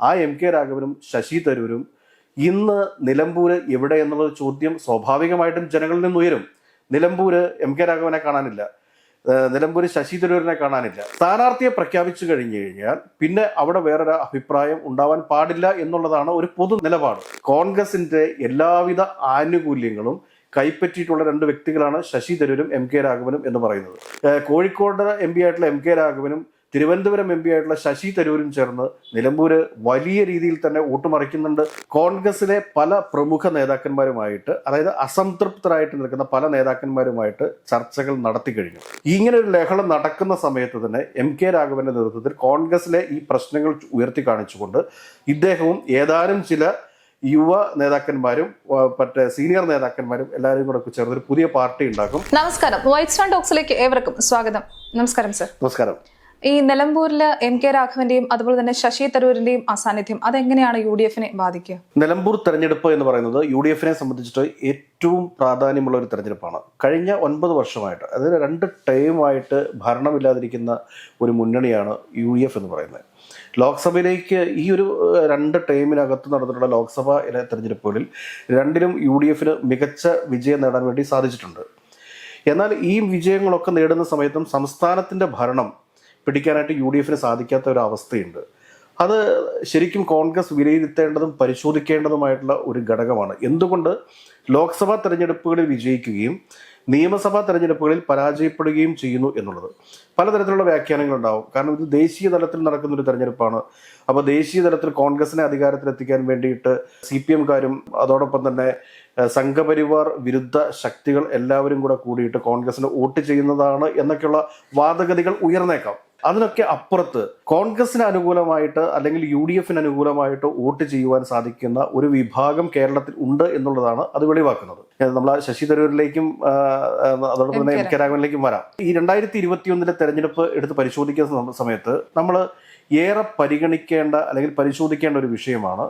ആ M K രാഘവനും ശശി തരൂരും ഇന്ന് നിലമ്പൂര് എവിടെ എന്നുള്ള ചോദ്യം സ്വാഭാവികമായിട്ടും ജനങ്ങളിൽ നിന്ന് ഉയരും. നിലമ്പൂര് എം കെ രാഘവനെ കാണാനില്ല. നിലമ്പൂര് ശശി തരൂരിനെ കാണാനില്ല. സ്ഥാനാർത്ഥിയെ പ്രഖ്യാപിച്ചു കഴിഞ്ഞു കഴിഞ്ഞാൽ പിന്നെ അവിടെ വേറൊരു അഭിപ്രായം ഉണ്ടാവാൻ പാടില്ല എന്നുള്ളതാണ് ഒരു പൊതു നിലപാട്. കോൺഗ്രസിന്റെ എല്ലാവിധ ആനുകൂല്യങ്ങളും കൈപ്പറ്റിയിട്ടുള്ള രണ്ട് വ്യക്തികളാണ് ശശി തരൂരും എം കെ രാഘവനും എന്ന് പറയുന്നത്. കോഴിക്കോട് എം പി ആയിട്ടുള്ള എം കെ രാഘവനും തിരുവനന്തപുരം എം പി ആയിട്ടുള്ള ശശി തരൂരും ചേർന്ന് നിലമ്പൂര് വലിയ രീതിയിൽ തന്നെ ഊട്ടുമറിക്കുന്നുണ്ട് കോൺഗ്രസിലെ പല പ്രമുഖ നേതാക്കന്മാരുമായിട്ട് അതായത് അസംതൃപ്തരായിട്ട് നിൽക്കുന്ന പല നേതാക്കന്മാരുമായിട്ട് ചർച്ചകൾ നടത്തി കഴിഞ്ഞു. ഇങ്ങനെ ഒരു ലഹളം നടക്കുന്ന സമയത്ത് തന്നെ എം കെ രാഘവന്റെ നേതൃത്വത്തിൽ കോൺഗ്രസിലെ ഈ പ്രശ്നങ്ങൾ ഉയർത്തി കാണിച്ചുകൊണ്ട് ഇദ്ദേഹവും ഏതാനും ചില യുവ നേതാക്കന്മാരും മറ്റേ സീനിയർ നേതാക്കന്മാരും എല്ലാവരും കൂടെ ചേർന്ന് ഒരു പുതിയ പാർട്ടി ഉണ്ടാക്കും. നമസ്കാരം. വൈറ്റ് ടോക്സിലേക്ക് ഏവർക്കും സ്വാഗതം. നമസ്കാരം സർ. നമസ്കാരം. ഈ നിലമ്പൂരിൽ എം കെ രാഘവന്റെയും അതുപോലെ തന്നെ ശശി തരൂരിന്റെയും അസാന്നിധ്യം അതെങ്ങനെയാണ് യു ഡി എഫിനെ ബാധിക്കുക? നിലമ്പൂർ തെരഞ്ഞെടുപ്പ് എന്ന് പറയുന്നത് യു ഡി എഫിനെ സംബന്ധിച്ചിട്ട് ഏറ്റവും പ്രാധാന്യമുള്ള ഒരു തെരഞ്ഞെടുപ്പാണ്. കഴിഞ്ഞ ഒൻപത് വർഷമായിട്ട് അതായത് രണ്ട് ടൈമായിട്ട് ഭരണമില്ലാതിരിക്കുന്ന ഒരു മുന്നണിയാണ് യു ഡി എഫ് എന്ന് പറയുന്നത്. ലോക്സഭയിലേക്ക് ഈ ഒരു രണ്ട് ടൈമിനകത്ത് നടന്നിട്ടുള്ള ലോക്സഭ തെരഞ്ഞെടുപ്പുകളിൽ രണ്ടിലും യു ഡി എഫിന് മികച്ച വിജയം നേടാൻ വേണ്ടി സാധിച്ചിട്ടുണ്ട്. എന്നാൽ ഈ വിജയങ്ങളൊക്കെ നേടുന്ന സമയത്തും സംസ്ഥാനത്തിന്റെ ഭരണം പിടിക്കാനായിട്ട് യു ഡി എഫിന് സാധിക്കാത്ത ഒരു അവസ്ഥയുണ്ട്. അത് ശരിക്കും കോൺഗ്രസ് വിലയിരുത്തേണ്ടതും പരിശോധിക്കേണ്ടതുമായിട്ടുള്ള ഒരു ഘടകമാണ്. എന്തുകൊണ്ട്? ലോക്സഭാ തെരഞ്ഞെടുപ്പുകളിൽ വിജയിക്കുകയും നിയമസഭാ തെരഞ്ഞെടുപ്പുകളിൽ പരാജയപ്പെടുകയും ചെയ്യുന്നു എന്നുള്ളത്. പലതരത്തിലുള്ള വ്യാഖ്യാനങ്ങൾ ഉണ്ടാവും കാരണം ഇത് ദേശീയ തലത്തിൽ നടക്കുന്ന ഒരു തെരഞ്ഞെടുപ്പാണ്. അപ്പോൾ ദേശീയ തലത്തിൽ കോൺഗ്രസിനെ അധികാരത്തിലെത്തിക്കാൻ വേണ്ടിയിട്ട് സി പി എംകാരും അതോടൊപ്പം തന്നെ സംഘപരിവാർ വിരുദ്ധ ശക്തികൾ എല്ലാവരും കൂടെ കൂടിയിട്ട് കോൺഗ്രസിന് വോട്ട് ചെയ്യുന്നതാണ് എന്നൊക്കെയുള്ള വാദഗതികൾ ഉയർന്നേക്കാം. അതിനൊക്കെ അപ്പുറത്ത് കോൺഗ്രസിന് അനുകൂലമായിട്ട് അല്ലെങ്കിൽ യു ഡി എഫിന് അനുകൂലമായിട്ട് വോട്ട് ചെയ്യുവാൻ സാധിക്കുന്ന ഒരു വിഭാഗം കേരളത്തിൽ ഉണ്ട് എന്നുള്ളതാണ് അത് വെളിവാക്കുന്നത്. നമ്മൾ ശശി തരൂരിലേക്കും അതോടൊപ്പം തന്നെ എം കെ രാഘവനിലേക്കും വരാം. ഈ രണ്ടായിരത്തി ഇരുപത്തിയൊന്നിലെ തെരഞ്ഞെടുപ്പ് എടുത്ത് പരിശോധിക്കുന്ന സമയത്ത് നമ്മൾ ഏറെ പരിഗണിക്കേണ്ട അല്ലെങ്കിൽ പരിശോധിക്കേണ്ട ഒരു വിഷയമാണ്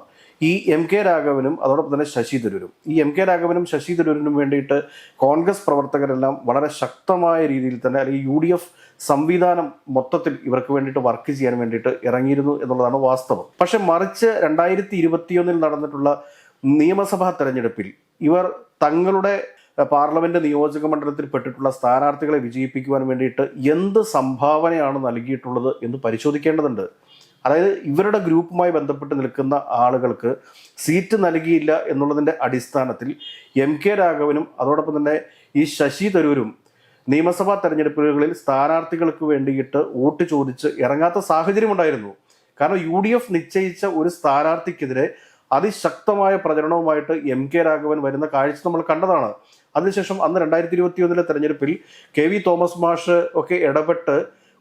ഈ എം കെ രാഘവനും അതോടൊപ്പം തന്നെ ശശി തരൂരും. ഈ എം കെ രാഘവനും ശശി തരൂരിനും വേണ്ടിയിട്ട് കോൺഗ്രസ് പ്രവർത്തകരെല്ലാം വളരെ ശക്തമായ രീതിയിൽ തന്നെ അല്ലെങ്കിൽ യു ഡി എഫ് സംവിധാനം മൊത്തത്തിൽ ഇവർക്ക് വേണ്ടിയിട്ട് വർക്ക് ചെയ്യാൻ വേണ്ടിയിട്ട് ഇറങ്ങിയിരുന്നു എന്നുള്ളതാണ് വാസ്തവം. പക്ഷെ മറിച്ച് രണ്ടായിരത്തി ഇരുപത്തിയൊന്നിൽ നടന്നിട്ടുള്ള നിയമസഭാ തെരഞ്ഞെടുപ്പിൽ ഇവർ തങ്ങളുടെ പാർലമെന്റ് നിയോജക മണ്ഡലത്തിൽ പെട്ടിട്ടുള്ള സ്ഥാനാർത്ഥികളെ വിജയിപ്പിക്കുവാൻ വേണ്ടിയിട്ട് എന്ത് സംഭാവനയാണ് നൽകിയിട്ടുള്ളത് എന്ന് പരിശോധിക്കേണ്ടതുണ്ട്. അതായത് ഇവരുടെ ഗ്രൂപ്പുമായി ബന്ധപ്പെട്ട് നിൽക്കുന്ന ആളുകൾക്ക് സീറ്റ് നൽകിയില്ല എന്നുള്ളതിന്റെ അടിസ്ഥാനത്തിൽ എം കെ രാഘവനും അതോടൊപ്പം തന്നെ ഈ ശശി തരൂരും നിയമസഭാ തെരഞ്ഞെടുപ്പുകളിൽ സ്ഥാനാർത്ഥികൾക്ക് വേണ്ടിയിട്ട് വോട്ട് ചോദിച്ച് ഇറങ്ങാത്ത സാഹചര്യം ഉണ്ടായിരുന്നു. കാരണം യു ഡി എഫ് നിശ്ചയിച്ച ഒരു സ്ഥാനാർത്ഥിക്കെതിരെ അതിശക്തമായ പ്രചരണവുമായിട്ട് എം കെ രാഘവൻ വരുന്ന കാഴ്ച നമ്മൾ കണ്ടതാണ്. അതിനുശേഷം അന്ന് രണ്ടായിരത്തി ഇരുപത്തി ഒന്നിലെ തെരഞ്ഞെടുപ്പിൽ കെ വി തോമസ് മാഷ് ഒക്കെ ഇടപെട്ട്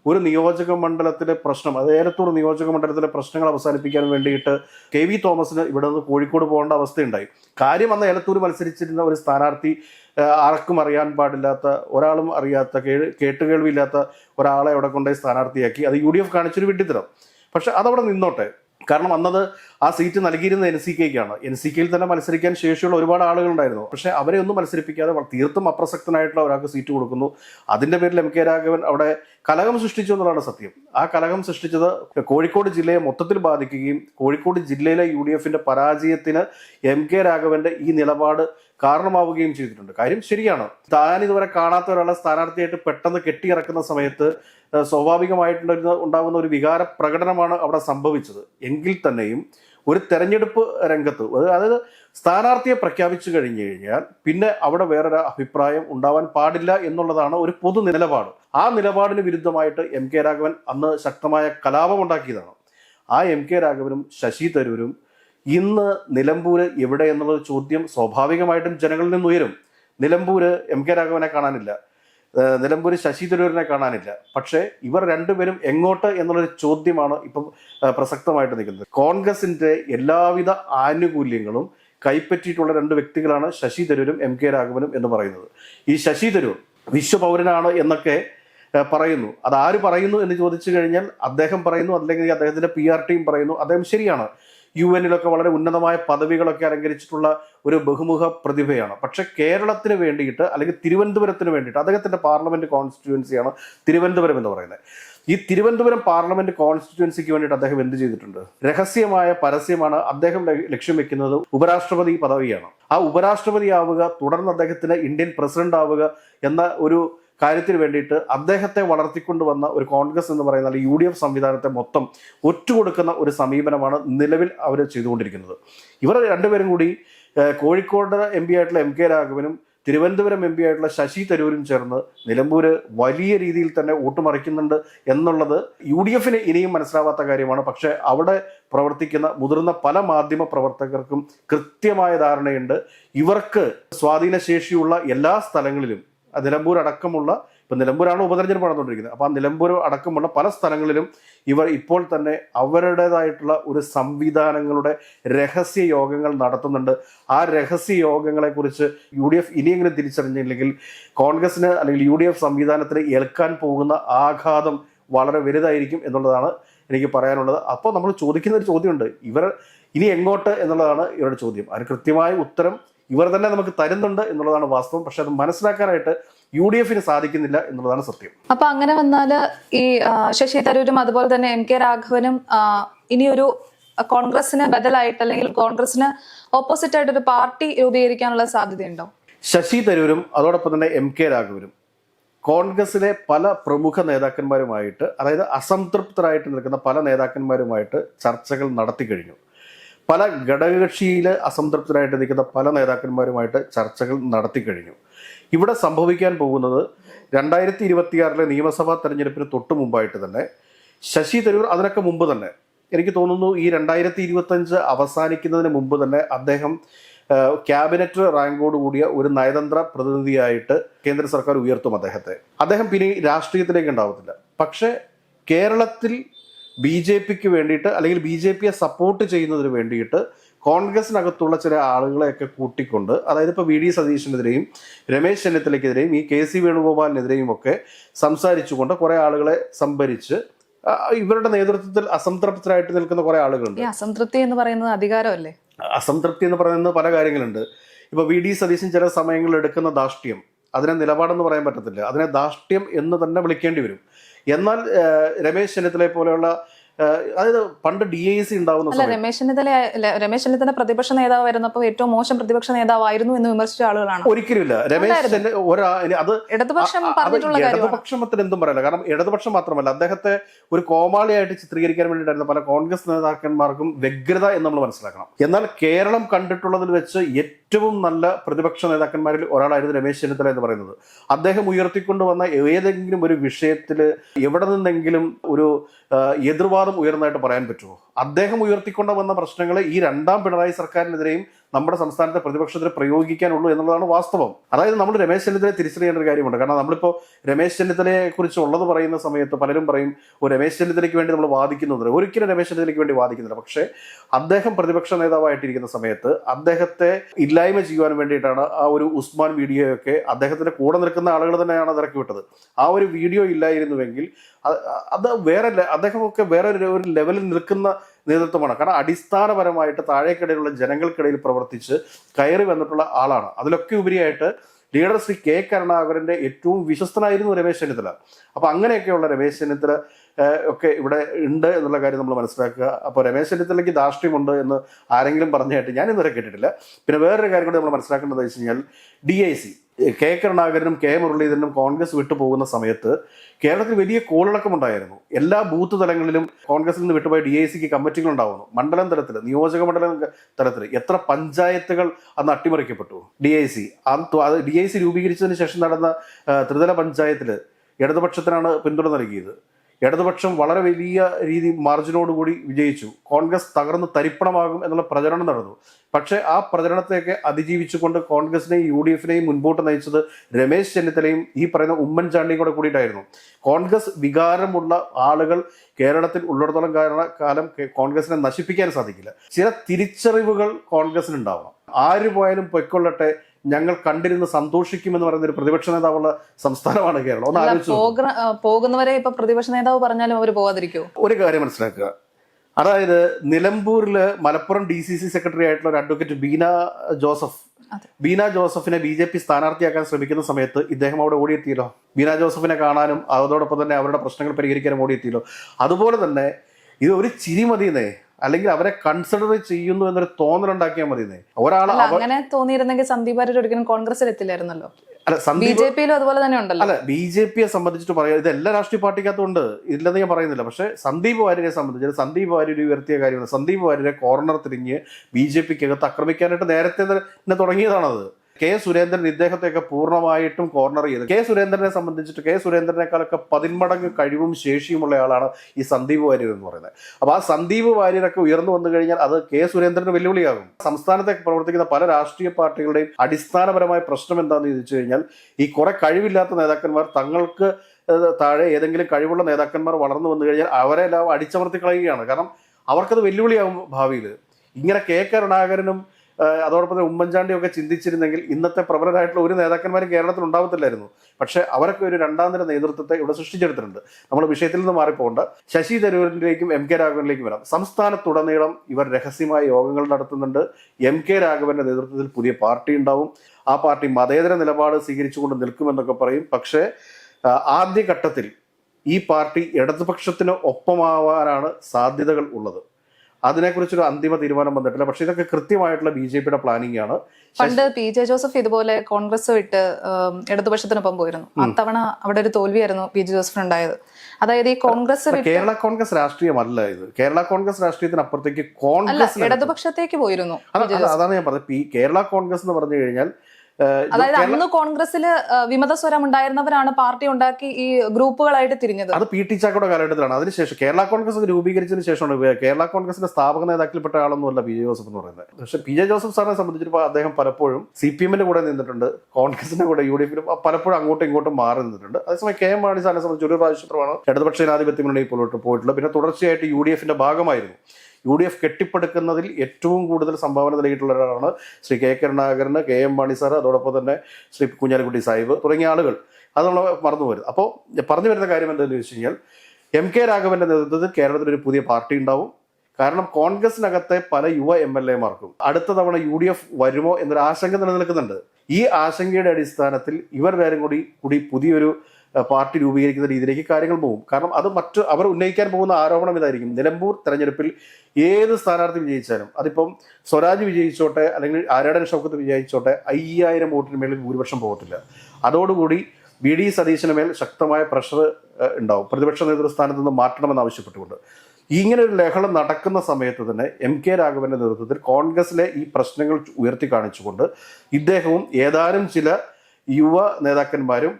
ഒരു നിയോജക മണ്ഡലത്തിലെ പ്രശ്നം അത് ഏലത്തൂർ നിയോജക മണ്ഡലത്തിലെ പ്രശ്നങ്ങൾ അവസാനിപ്പിക്കാൻ വേണ്ടിയിട്ട് കെ വി തോമസിന് ഇവിടെ നിന്ന് കോഴിക്കോട് പോകേണ്ട അവസ്ഥയുണ്ടായി. കാര്യം അന്ന് ഏലത്തൂർ മത്സരിച്ചിരുന്ന ഒരു സ്ഥാനാർത്ഥി ആർക്കും അറിയാൻ പാടില്ലാത്ത ഒരാളും അറിയാത്ത കേട്ട് കേട്ടുകേൾവിയില്ലാത്ത ഒരാളെ അവിടെ കൊണ്ടുപോയി സ്ഥാനാർത്ഥിയാക്കി. അത് യു ഡി എഫ് കാണിച്ചൊരു വിട്ടിത്തരം പക്ഷെ അതവിടെ നിന്നോട്ടെ. കാരണം അന്നത് ആ സീറ്റ് നൽകിയിരുന്നത് എൻ സി കെക്കാണ്. എൻ സി കെയിൽ തന്നെ മത്സരിക്കാൻ ശേഷിയുള്ള ഒരുപാട് ആളുകൾ ഉണ്ടായിരുന്നു പക്ഷെ അവരെ ഒന്നും മത്സരിപ്പിക്കാതെ തീർത്തും അപ്രസക്തനായിട്ടുള്ള ഒരാൾക്ക് സീറ്റ് കൊടുക്കുന്നു. അതിന്റെ പേരിൽ എം കെ രാഘവൻ അവിടെ കലകം സൃഷ്ടിച്ചു എന്നുള്ളതാണ് സത്യം. ആ കലകം സൃഷ്ടിച്ചത് കോഴിക്കോട് ജില്ലയെ മൊത്തത്തിൽ ബാധിക്കുകയും കോഴിക്കോട് ജില്ലയിലെ യു ഡി എഫിന്റെ പരാജയത്തിന് എം കെ രാഘവന്റെ ഈ നിലപാട് കാരണമാവുകയും ചെയ്തിട്ടുണ്ട്. കാര്യം ശരിയാണ്. താൻ ഇതുവരെ കാണാത്ത ഒരാളെ സ്ഥാനാർത്ഥിയായിട്ട് പെട്ടെന്ന് കെട്ടിയിറക്കുന്ന സമയത്ത് സ്വാഭാവികമായിട്ടുണ്ടായിരുന്ന ഉണ്ടാകുന്ന ഒരു വികാര പ്രകടനമാണ് അവിടെ സംഭവിച്ചത്. എങ്കിൽ തന്നെയും ഒരു തെരഞ്ഞെടുപ്പ് രംഗത്ത് അതായത് സ്ഥാനാർത്ഥിയെ പ്രഖ്യാപിച്ചു കഴിഞ്ഞു കഴിഞ്ഞാൽ പിന്നെ അവിടെ വേറൊരു അഭിപ്രായം ഉണ്ടാവാൻ പാടില്ല എന്നുള്ളതാണ് ഒരു പൊതു നിലപാട്. ആ നിലപാടിന് വിരുദ്ധമായിട്ട് എം കെ രാഘവൻ അന്ന് ശക്തമായ കലാപം ഉണ്ടാക്കിയതാണ്. ആ എം കെ രാഘവനും ശശി തരൂരും ഇന്ന് നിലമ്പൂര് എവിടെ എന്നുള്ള ചോദ്യം സ്വാഭാവികമായിട്ടും ജനങ്ങളിൽ നിന്ന് ഉയരും. നിലമ്പൂര് എം കെ രാഘവനെ കാണാനില്ല. ഏഹ് നിലമ്പൂര് ശശി തരൂരിനെ കാണാനില്ല. പക്ഷേ ഇവർ രണ്ടുപേരും എങ്ങോട്ട് എന്നുള്ളൊരു ചോദ്യമാണ് ഇപ്പം പ്രസക്തമായിട്ട് നിൽക്കുന്നത്. കോൺഗ്രസിന്റെ എല്ലാവിധ ആനുകൂല്യങ്ങളും കൈപ്പറ്റിയിട്ടുള്ള രണ്ട് വ്യക്തികളാണ് ശശി തരൂരും എം കെ രാഘവനും എന്ന് പറയുന്നത്. ഈ ശശി തരൂർ വിശ്വപൗരനാണ് എന്നൊക്കെ പറയുന്നു. അത് ആര് പറയുന്നു എന്ന് ചോദിച്ചു കഴിഞ്ഞാൽ അദ്ദേഹം പറയുന്നു അല്ലെങ്കിൽ അദ്ദേഹത്തിന്റെ പി ആർ ടിയും പറയുന്നു. അദ്ദേഹം ശരിയാണ്. യു എന്നിലൊക്കെ വളരെ ഉന്നതമായ പദവികളൊക്കെ അലങ്കരിച്ചിട്ടുള്ള ഒരു ബഹുമുഖ പ്രതിഭയാണ്. പക്ഷെ കേരളത്തിന് വേണ്ടിയിട്ട് അല്ലെങ്കിൽ തിരുവനന്തപുരത്തിന് വേണ്ടിയിട്ട് അദ്ദേഹത്തിന്റെ പാർലമെന്റ് കോൺസ്റ്റിറ്റ്യുവൻസിയാണ് തിരുവനന്തപുരം എന്ന് പറയുന്നത്. ഈ തിരുവനന്തപുരം പാർലമെന്റ് കോൺസ്റ്റിറ്റ്യുവൻസിക്ക് വേണ്ടിയിട്ട് അദ്ദേഹം എന്ത് ചെയ്തിട്ടുണ്ട്? രഹസ്യമായ പരസ്യമാണ് അദ്ദേഹം ലക്ഷ്യം വെക്കുന്നത് ഉപരാഷ്ട്രപതി പദവിയാണ്. ആ ഉപരാഷ്ട്രപതി ആവുക തുടർന്ന് അദ്ദേഹത്തിന് ഇന്ത്യൻ പ്രസിഡന്റ് ആവുക എന്ന ഒരു കാര്യത്തിന് വേണ്ടിയിട്ട് അദ്ദേഹത്തെ വളർത്തിക്കൊണ്ടുവന്ന ഒരു കോൺഗ്രസ് എന്ന് പറയുന്ന അല്ലെങ്കിൽ യു ഡി എഫ് സംവിധാനത്തെ മൊത്തം ഒറ്റുകൊടുക്കുന്ന ഒരു സമീപനമാണ് നിലവിൽ അവർ ചെയ്തുകൊണ്ടിരിക്കുന്നത്. ഇവർ രണ്ടുപേരും കൂടി കോഴിക്കോട് എം പി ആയിട്ടുള്ള എം കെ രാഘവനും തിരുവനന്തപുരം എം പി ആയിട്ടുള്ള ശശി തരൂരും ചേർന്ന് നിലമ്പൂര് വലിയ രീതിയിൽ തന്നെ വോട്ടുമറിക്കുന്നുണ്ട് എന്നുള്ളത് യു ഡി എഫിന് ഇനിയും മനസ്സിലാവാത്ത കാര്യമാണ്. പക്ഷേ അവിടെ പ്രവർത്തിക്കുന്ന മുതിർന്ന പല മാധ്യമ പ്രവർത്തകർക്കും കൃത്യമായ ധാരണയുണ്ട്. ഇവർക്ക് സ്വാധീനശേഷിയുള്ള എല്ലാ സ്ഥലങ്ങളിലും നിലമ്പൂർ അടക്കമുള്ള ഇപ്പം നിലമ്പൂരാണ് ഉപതെരഞ്ഞെടുപ്പ് നടന്നുകൊണ്ടിരിക്കുന്നത്. അപ്പോൾ ആ നിലമ്പൂർ അടക്കമുള്ള പല സ്ഥലങ്ങളിലും ഇവർ ഇപ്പോൾ തന്നെ അവരുടേതായിട്ടുള്ള ഒരു സംവിധാനങ്ങളുടെ രഹസ്യ യോഗങ്ങൾ നടത്തുന്നുണ്ട്. ആ രഹസ്യ യോഗങ്ങളെക്കുറിച്ച് യു ഡി എഫ് ഇനിയെങ്കിലും തിരിച്ചറിഞ്ഞില്ലെങ്കിൽ കോൺഗ്രസിന് അല്ലെങ്കിൽ യു ഡി എഫ് സംവിധാനത്തിന് ഏൽക്കാൻ പോകുന്ന ആഘാതം വളരെ വലുതായിരിക്കും എന്നുള്ളതാണ് എനിക്ക് പറയാനുള്ളത്. അപ്പോൾ നമ്മൾ ചോദിക്കുന്ന ഒരു ചോദ്യമുണ്ട്. ഇവർ ഇനി എങ്ങോട്ട് എന്നുള്ളതാണ് ഇവരുടെ ചോദ്യം. അതിന് കൃത്യമായ ഉത്തരം ഇവർ തന്നെ നമുക്ക് തരുന്നുണ്ട് എന്നുള്ളതാണ് വാസ്തവം. പക്ഷെ അത് മനസ്സിലാക്കാനായിട്ട് യു ഡി എഫിന് സാധിക്കുന്നില്ല എന്നുള്ളതാണ് സത്യം. അപ്പൊ അങ്ങനെ വന്നാൽ ഈ ശശി തരൂരും അതുപോലെ തന്നെ എം കെ രാഘവനും ഇനിയൊരു കോൺഗ്രസിന് ബദലായിട്ട് അല്ലെങ്കിൽ കോൺഗ്രസിന് ഓപ്പോസിറ്റ് ആയിട്ട് ഒരു പാർട്ടി രൂപീകരിക്കാനുള്ള സാധ്യതയുണ്ടോ? ശശി തരൂരും അതോടൊപ്പം തന്നെ എം കെ രാഘവനും കോൺഗ്രസിലെ പല പ്രമുഖ നേതാക്കന്മാരുമായിട്ട് അതായത് അസംതൃപ്തരായിട്ട് നിൽക്കുന്ന പല നേതാക്കന്മാരുമായിട്ട് ചർച്ചകൾ നടത്തി കഴിഞ്ഞു. പല ഘടകകക്ഷിയിൽ അസംതൃപ്തരായിട്ട് നിൽക്കുന്ന പല നേതാക്കന്മാരുമായിട്ട് ചർച്ചകൾ നടത്തി കഴിഞ്ഞു. ഇവിടെ സംഭവിക്കാൻ പോകുന്നത് രണ്ടായിരത്തി ഇരുപത്തിയാറിലെ നിയമസഭാ തെരഞ്ഞെടുപ്പിന് തൊട്ട് മുമ്പായിട്ട് തന്നെ ശശി തരൂർ അതിനൊക്കെ മുമ്പ് തന്നെ എനിക്ക് തോന്നുന്നു ഈ രണ്ടായിരത്തി ഇരുപത്തഞ്ച് അവസാനിക്കുന്നതിന് മുമ്പ് തന്നെ അദ്ദേഹം ക്യാബിനറ്റ് റാങ്കോട് കൂടിയ ഒരു നയതന്ത്ര പ്രതിനിധിയായിട്ട് കേന്ദ്ര സർക്കാർ ഉയർത്തും അദ്ദേഹത്തെ. അദ്ദേഹം പിന്നെ രാഷ്ട്രീയത്തിലേക്ക് ഉണ്ടാവത്തില്ല. പക്ഷേ കേരളത്തിൽ ബി ജെ പിക്ക് വേണ്ടിയിട്ട് അല്ലെങ്കിൽ ബി ജെ പിയെ സപ്പോർട്ട് ചെയ്യുന്നതിന് വേണ്ടിയിട്ട് കോൺഗ്രസിനകത്തുള്ള ചില ആളുകളെയൊക്കെ കൂട്ടിക്കൊണ്ട് അതായത് ഇപ്പോൾ വി ഡി സതീഷിനെതിരെയും രമേശ് ചെന്നിത്തലയ്ക്കെതിരെയും ഈ കെ സി വേണുഗോപാലിനെതിരെയും ഒക്കെ സംസാരിച്ചുകൊണ്ട് കുറേ ആളുകളെ സംഭരിച്ച് ഇവരുടെ നേതൃത്വത്തിൽ അസംതൃപ്തരായിട്ട് നിൽക്കുന്ന കുറേ ആളുകളുണ്ട്. അസംതൃപ്തി എന്ന് പറയുന്നത് അധികാരമല്ലേ? അസംതൃപ്തി എന്ന് പറയുന്നത് പല കാര്യങ്ങളുണ്ട്. ഇപ്പൊ വി ഡി സതീശൻ ചില സമയങ്ങളിൽ എടുക്കുന്ന ദാഷ്ട്യം അതിനെ നിലപാടെന്ന് പറയാൻ പറ്റത്തില്ല. അതിനെ ദാഷ്ട്യം എന്ന് തന്നെ വിളിക്കേണ്ടി വരും. എന്നാൽ രമേശ് ചെന്നിത്തലയെ പോലെയുള്ള അതായത് പണ്ട് ഡി ഐ സി ഉണ്ടാവുന്ന രമേശ് ചെന്നിത്തല രമേശ് ചെന്നിത്തല പ്രതിപക്ഷ നേതാവ് വരുന്നപ്പോൾ ഏറ്റവും മോശം പ്രതിപക്ഷ നേതാവായിരുന്നു എന്ന് വിമർശിച്ച ആളുകളാണ്. ഒരിക്കലുമില്ല. രമേശ് അത് ഇടതുപക്ഷം ഇടതുപക്ഷത്തിന് എന്തും പറയില്ല. കാരണം ഇടതുപക്ഷം മാത്രമല്ല അദ്ദേഹത്തെ ഒരു കോമാളിയായിട്ട് ചിത്രീകരിക്കാൻ വേണ്ടിയിട്ടായിരുന്നു പല കോൺഗ്രസ് നേതാക്കന്മാർക്കും വ്യഗ്രത എന്ന് നമ്മൾ മനസ്സിലാക്കണം. എന്നാൽ കേരളം കണ്ടിട്ടുള്ളതിൽ വെച്ച് ഏറ്റവും നല്ല പ്രതിപക്ഷ നേതാക്കന്മാരിൽ ഒരാളായിരുന്നു രമേശ് ചെന്നിത്തല എന്ന് പറയുന്നത്. അദ്ദേഹം ഉയർത്തിക്കൊണ്ടുവന്ന ഏതെങ്കിലും ഒരു വിഷയത്തിൽ എവിടെ നിന്നെങ്കിലും ഒരു എതിർവാദം ഉയർന്നതായിട്ട് പറയാൻ പറ്റുമോ? അദ്ദേഹം ഉയർത്തിക്കൊണ്ടുവന്ന പ്രശ്നങ്ങളെ ഈ രണ്ടാം പിണറായി സർക്കാരിനെതിരെയും നമ്മുടെ സംസ്ഥാനത്തെ പ്രതിപക്ഷത്തിന് പ്രയോഗിക്കാനുള്ളൂ എന്നുള്ളതാണ് വാസ്തവം. അതായത് നമ്മൾ രമേശ് ചെന്നിത്തലയെ തിരിച്ചറിയേണ്ട ഒരു കാര്യമുണ്ട്. കാരണം നമ്മളിപ്പോൾ രമേശ് ചെന്നിത്തലയെ കുറിച്ച് ഉള്ളത് പറയുന്ന സമയത്ത് പലരും പറയും ഒരു രമേശ് ചെന്നിത്തലയ്ക്ക് വേണ്ടി നമ്മൾ വാദിക്കുന്നുണ്ട്. ഒരിക്കലും രമേശ് ചെന്നിത്തലയ്ക്ക് വേണ്ടി വാദിക്കുന്നില്ല. പക്ഷേ അദ്ദേഹം പ്രതിപക്ഷ നേതാവായിട്ടിരിക്കുന്ന സമയത്ത് അദ്ദേഹത്തെ ഇല്ലായ്മ ചെയ്യുവാൻ വേണ്ടിയിട്ടാണ് ആ ഒരു ഉസ്മാൻ വീഡിയോയൊക്കെ അദ്ദേഹത്തിന്റെ കൂടെ നിൽക്കുന്ന ആളുകൾ തന്നെയാണ് അത് ഇറക്കി വിട്ടത് ആ ഒരു വീഡിയോ ഇല്ലായിരുന്നുവെങ്കിൽ അത് വേറെ അദ്ദേഹമൊക്കെ വേറെ ഒരു ലെവലിൽ നിൽക്കുന്ന നേതൃത്വമാണ്. കാരണം അടിസ്ഥാനപരമായിട്ട് താഴേക്കിടയിലുള്ള ജനങ്ങൾക്കിടയിൽ പ്രവർത്തിച്ച് കയറി വന്നിട്ടുള്ള ആളാണ്. അതിലൊക്കെ ഉപരിയായിട്ട് ലീഡർ ശ്രീ കെ കരുണാകരന്റെ ഏറ്റവും വിശ്വസ്തനായിരുന്നു രമേശ് ചെന്നിത്തല. അപ്പൊ അങ്ങനെയൊക്കെയുള്ള രമേശ് ചെന്നിത്തല ഒക്കെ ഇവിടെ ഉണ്ട് എന്നുള്ള കാര്യം നമ്മൾ മനസ്സിലാക്കുക. അപ്പോൾ രമേശ് ചെന്നിത്തലയ്ക്ക് ധാർഷ്ട്യമുണ്ട് എന്ന് ആരെങ്കിലും പറഞ്ഞായിട്ട് ഞാൻ ഇതുവരെ കേട്ടിട്ടില്ല. പിന്നെ വേറൊരു കാര്യം കൂടി നമ്മൾ മനസ്സിലാക്കേണ്ടത് വെച്ച് കഴിഞ്ഞാൽ ഡി ഐ സി കെ കരുണാകരനും കെ മുരളീധരനും കോൺഗ്രസ് വിട്ടു പോകുന്ന സമയത്ത് കേരളത്തിൽ വലിയ കോളിളക്കമുണ്ടായിരുന്നു എല്ലാ ബൂത്ത് തലങ്ങളിലും കോൺഗ്രസിൽ നിന്ന് വിട്ടുപോയ ഡി ഐ സിക്ക് കമ്മിറ്റികൾ ഉണ്ടാവുന്നു. മണ്ഡലം തലത്തിൽ നിയോജക മണ്ഡലം തലത്തിൽ എത്ര പഞ്ചായത്തുകൾ അന്ന് അട്ടിമറിക്കപ്പെട്ടു. D I C D I C രൂപീകരിച്ചതിന് ശേഷം നടന്ന ത്രിതല പഞ്ചായത്തിൽ ഇടതുപക്ഷത്തിനാണ് പിന്തുണ നൽകിയത്. ഇടതുപക്ഷം വളരെ വലിയ രീതി മാർജിനോടുകൂടി വിജയിച്ചു. കോൺഗ്രസ് തകർന്ന് തരിപ്പണമാകും എന്നുള്ള പ്രചരണം നടന്നു. പക്ഷേ ആ പ്രചരണത്തെയൊക്കെ അതിജീവിച്ചുകൊണ്ട് കോൺഗ്രസിനെയും യു ഡി എഫിനെയും മുൻപോട്ട് നയിച്ചത് രമേശ് ചെന്നിത്തലയും ഈ പറയുന്ന ഉമ്മൻചാണ്ടിയും കൂടെ കൂടിയിട്ടായിരുന്നു. കോൺഗ്രസ് വികാരമുള്ള ആളുകൾ കേരളത്തിൽ ഉള്ളിടത്തോളം കാരണ കാലം കോൺഗ്രസിനെ നശിപ്പിക്കാൻ സാധിക്കില്ല. ചില തിരിച്ചറിവുകൾ കോൺഗ്രസിന് ഉണ്ടാവണം ആര് പോയാലും പൊയ്ക്കൊള്ളട്ടെ ഞങ്ങൾ കണ്ടിരുന്ന് സന്തോഷിക്കുമെന്ന് പറയുന്ന ഒരു പ്രതിപക്ഷ നേതാവുള്ള സംസ്ഥാനമാണ് കേരളം. ഒന്ന് ആലോചിച്ചു പോകുന്നവരെ ഇപ്പൊ പ്രതിപക്ഷ നേതാവ് പറഞ്ഞാലും അവർ പോകാതിരിക്കുമോ ഒരു കാര്യം മനസ്സിലാക്കുക. അതായത് നിലമ്പൂരിൽ Malappuram D C C secretary ആയിട്ടുള്ള ഒരു അഡ്വക്കേറ്റ് ബീന ജോസഫ്. ബീന ജോസഫിനെ ബി ജെ പി സ്ഥാനാർത്ഥിയാക്കാൻ ശ്രമിക്കുന്ന സമയത്ത് ഇദ്ദേഹം അവിടെ ഓടിയെത്തിയല്ലോ. ബീന ജോസഫിനെ കാണാനും അതോടൊപ്പം തന്നെ അവരുടെ പ്രശ്നങ്ങൾ പരിഹരിക്കാനും ഓടിയെത്തിയല്ലോ. അതുപോലെ തന്നെ ഇത് ഒരു ചിരി മതിയെന്നേ അല്ലെങ്കിൽ അവരെ കൺസിഡർ ചെയ്യുന്നു എന്നൊരു തോന്നലുണ്ടാക്കിയാൽ മതി ഒരാൾ അങ്ങനെ തോന്നിയിരുന്നെങ്കിൽ സന്ദീപ് വാര്യർ ഒരിക്കലും കോൺഗ്രസിൽ എത്തില്ലായിരുന്നല്ലോ. അല്ല സന്ദീപ് അതുപോലെ തന്നെ ഉണ്ടല്ലോ. അല്ല ബി ജെ പിയെ സംബന്ധിച്ചിട്ട് പറയാം ഇത് എല്ലാ രാഷ്ട്രീയ പാർട്ടിക്കകത്തുണ്ട് ഇല്ലെന്ന് ഞാൻ പറയുന്നില്ല. പക്ഷേ സന്ദീപ് വാര്യരെ സംബന്ധിച്ച് സന്ദീപ് വാര്യർ ഉയർത്തിയ കാര്യമാണ്. സന്ദീപ് വാര്യരെ കോർണർ തിരിഞ്ഞ് ബി ജെ പിക്ക് അകത്ത് ആക്രമിക്കാനായിട്ട് നേരത്തെ തന്നെ തുടങ്ങിയതാണത്. കെ സുരേന്ദ്രൻ ഇദ്ദേഹത്തെയൊക്കെ പൂർണമായിട്ടും കോർണർ ചെയ്ത്. കെ സുരേന്ദ്രനെ സംബന്ധിച്ചിട്ട് കെ സുരേന്ദ്രനേക്കാളൊക്കെ പതിന്മടങ്ങ് കഴിവും ശേഷിയുമുള്ള ആളാണ് ഈ സന്ദീപ് വാര്യർ എന്ന് പറയുന്നത്. അപ്പോൾ ആ സന്ദീപ് വാര്യരൊക്കെ ഉയർന്നു വന്നു കഴിഞ്ഞാൽ അത് കെ സുരേന്ദ്രന് വെല്ലുവിളിയാകും. സംസ്ഥാനത്തെ പ്രവർത്തിക്കുന്ന പല രാഷ്ട്രീയ പാർട്ടികളുടെയും അടിസ്ഥാനപരമായ പ്രശ്നം എന്താണെന്ന് ചോദിച്ചു കഴിഞ്ഞാൽ ഈ കുറെ കഴിവില്ലാത്ത നേതാക്കന്മാർ തങ്ങൾക്ക് താഴെ ഏതെങ്കിലും കഴിവുള്ള നേതാക്കന്മാർ വളർന്നു വന്നു കഴിഞ്ഞാൽ അവരെ എല്ലാം അടിച്ചമർത്തി കളയുകയാണ്. കാരണം അവർക്കത് വെല്ലുവിളിയാകും ഭാവിയിൽ ഇങ്ങനെ കെ കരുണാകരനും അതോടൊപ്പം തന്നെ ഉമ്മൻചാണ്ടിയൊക്കെ ചിന്തിച്ചിരുന്നെങ്കിൽ ഇന്നത്തെ പ്രബലരായിട്ടുള്ള ഒരു നേതാക്കന്മാരും കേരളത്തിൽ ഉണ്ടാവത്തില്ലായിരുന്നു. പക്ഷെ അവരൊക്കെ ഒരു രണ്ടാം നിര നേതൃത്വത്തെ ഇവിടെ സൃഷ്ടിച്ചെടുത്തിട്ടുണ്ട്. നമ്മൾ വിഷയത്തിൽ നിന്ന് മാറിപ്പോകേണ്ട. ശശി തരൂരിലേക്കും എം കെ രാഘവനിലേക്കും വരാം. സംസ്ഥാനത്തുടനീളം ഇവർ രഹസ്യമായ യോഗങ്ങൾ നടത്തുന്നുണ്ട്. എം കെ രാഘവന്റെ നേതൃത്വത്തിൽ പുതിയ പാർട്ടി ഉണ്ടാവും. ആ പാർട്ടി മതേതര നിലപാട് സ്വീകരിച്ചുകൊണ്ട് നിൽക്കുമെന്നൊക്കെ പറയും. പക്ഷേ ആദ്യഘട്ടത്തിൽ ഈ പാർട്ടി ഇടതുപക്ഷത്തിന് ഒപ്പമാവാനാണ് സാധ്യതകൾ ഉള്ളത്. അതിനെക്കുറിച്ചൊരു അന്തിമ തീരുമാനം വന്നിട്ടില്ല. പക്ഷെ ഇതൊക്കെ കൃത്യമായിട്ടുള്ള ബി ജെ പിയുടെ പ്ലാനിംഗ് ആണ്. പണ്ട് പി ജെ ജോസഫ് ഇതുപോലെ കോൺഗ്രസ് വിട്ട് ഇടതുപക്ഷത്തിനൊപ്പം പോയിരുന്നു. അത്തവണ അവിടെ ഒരു തോൽവിയായിരുന്നു പി ജെ ജോസഫിന് ഉണ്ടായത്. അതായത് ഈ കോൺഗ്രസ് കേരള കോൺഗ്രസ് രാഷ്ട്രീയമല്ല ഇത്. കേരള കോൺഗ്രസ് രാഷ്ട്രീയത്തിന് അപ്പുറത്തേക്ക് കോൺഗ്രസ് ഇടതുപക്ഷത്തേക്ക് പോയിരുന്നു അതാണ് ഞാൻ പറഞ്ഞത്. കേരള കോൺഗ്രസ് എന്ന് പറഞ്ഞു കഴിഞ്ഞാൽ അതായത് അന്ന് കോൺഗ്രസിൽ വിമതസ്വരം ഉണ്ടായിരുന്നവരാണ് പാർട്ടി ഉണ്ടാക്കി ഈ ഗ്രൂപ്പുകളായിട്ട് തിരിഞ്ഞത്. അത് പി ടി ചാക്കോടെ കാലഘട്ടത്തിലാണ്. അതിനുശേഷം കേരള കോൺഗ്രസ് രൂപീകരിച്ചതിന് ശേഷമാണ് കേരള കോൺഗ്രസിന്റെ സ്ഥാപക നേതാക്കളിൽപ്പെട്ട ആളൊന്നുമല്ല പി ജെ ജോസഫ് എന്ന് പറയുന്നത്. പക്ഷെ പി ജെ ജോസഫ് സാറിനെ സംബന്ധിച്ചിടത്തോളം അദ്ദേഹം പലപ്പോഴും സി പി എമ്മിന്റെ കൂടെ നിന്നിട്ടുണ്ട്. കോൺഗ്രസിന്റെ കൂടെ യു ഡി എഫിലും പലപ്പോഴും അങ്ങോട്ടും ഇങ്ങോട്ടും മാറി നിന്നിട്ടുണ്ട്. അതേസമയം കെ എം മാണി സാറിനെ സംബന്ധിച്ച് ഒരു പ്രാവശ്യമാണ് ഇടതുപക്ഷ ജനാധിപത്യ മുന്നണി പോലോട്ട് പോയിട്ടുള്ളത്. പിന്നെ തുടർച്ചയായിട്ട് യു ഡി എഫിന്റെ ഭാഗമായിരുന്നു. യു ഡി എഫ് കെട്ടിപ്പടുക്കുന്നതിൽ ഏറ്റവും കൂടുതൽ സംഭാവന നൽകിയിട്ടുള്ള ഒരാളാണ് ശ്രീ കെ കരുണാകരന് കെ എം മാണി സാർ അതോടൊപ്പം തന്നെ ശ്രീ കുഞ്ഞാലിക്കുട്ടി സാഹിബ് തുടങ്ങിയ ആളുകൾ. അത് നമ്മൾ മറന്നു പോരുത് അപ്പോൾ പറഞ്ഞു വരുന്ന കാര്യം എന്താണെന്ന് ചോദിച്ചു കഴിഞ്ഞാൽ എം കെ രാഘവന്റെ നേതൃത്വത്തിൽ കേരളത്തിൽ ഒരു പുതിയ പാർട്ടി ഉണ്ടാവും. കാരണം കോൺഗ്രസിനകത്തെ പല യുവ എം എൽ എമാർക്കും അടുത്ത തവണ യു ഡി എഫ് വരുമോ എന്നൊരു ആശങ്ക നിലനിൽക്കുന്നുണ്ട്. ഈ ആശങ്കയുടെ അടിസ്ഥാനത്തിൽ ഇവർ നേരം കൂടി കൂടി പുതിയൊരു പാർട്ടി രൂപീകരിക്കുന്ന രീതിയിലേക്ക് കാര്യങ്ങൾ പോകും. കാരണം അത് മറ്റ് അവർ ഉന്നയിക്കാൻ പോകുന്ന ആരോപണം ഇതായിരിക്കും. നിലമ്പൂർ തെരഞ്ഞെടുപ്പിൽ ഏത് സ്ഥാനാർത്ഥി വിജയിച്ചാലും അതിപ്പം സ്വരാജ് വിജയിച്ചോട്ടെ അല്ലെങ്കിൽ ആരാടൻ ഷൗക്കത്ത് വിജയിച്ചോട്ടെ അയ്യായിരം വോട്ടിന് മേളിൽ ഭൂരിപക്ഷം പോകത്തില്ല. അതോടുകൂടി വി ഡി സതീശന് മേൽ ശക്തമായ പ്രഷർ ഉണ്ടാവും. പ്രതിപക്ഷ നേതൃസ്ഥാനത്ത് നിന്ന് മാറ്റണമെന്ന് ആവശ്യപ്പെട്ടുകൊണ്ട്. ഇങ്ങനെ ഒരു ലഹളം നടക്കുന്ന സമയത്ത് തന്നെ എം കെ രാഘവന്റെ നേതൃത്വത്തിൽ കോൺഗ്രസിലെ ഈ പ്രശ്നങ്ങൾ ഉയർത്തി കാണിച്ചുകൊണ്ട് ഇദ്ദേഹവും ഏതാനും ചില യുവ നേതാക്കന്മാരും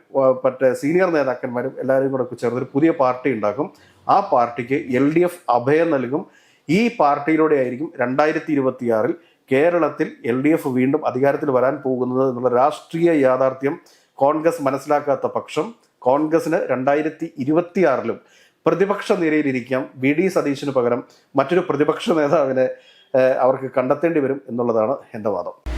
മറ്റേ സീനിയർ നേതാക്കന്മാരും എല്ലാവരും കൂടെ ചേർന്നൊരു പുതിയ പാർട്ടി ഉണ്ടാക്കും. ആ പാർട്ടിക്ക് എൽ ഡി എഫ് അഭയം നൽകും. ഈ പാർട്ടിയിലൂടെ ആയിരിക്കും രണ്ടായിരത്തി ഇരുപത്തിയാറിൽ കേരളത്തിൽ എൽ ഡി എഫ് വീണ്ടും അധികാരത്തിൽ വരാൻ പോകുന്നത് എന്നുള്ള രാഷ്ട്രീയ യാഥാർത്ഥ്യം കോൺഗ്രസ് മനസ്സിലാക്കാത്ത പക്ഷം കോൺഗ്രസിന് രണ്ടായിരത്തി ഇരുപത്തിയാറിലും പ്രതിപക്ഷ നിരയിലിരിക്കാം. വി ഡി സതീശിന് പകരം മറ്റൊരു പ്രതിപക്ഷ നേതാവിനെ അവർക്ക് കണ്ടെത്തേണ്ടി വരും എന്നുള്ളതാണ് എന്റെ വാദം.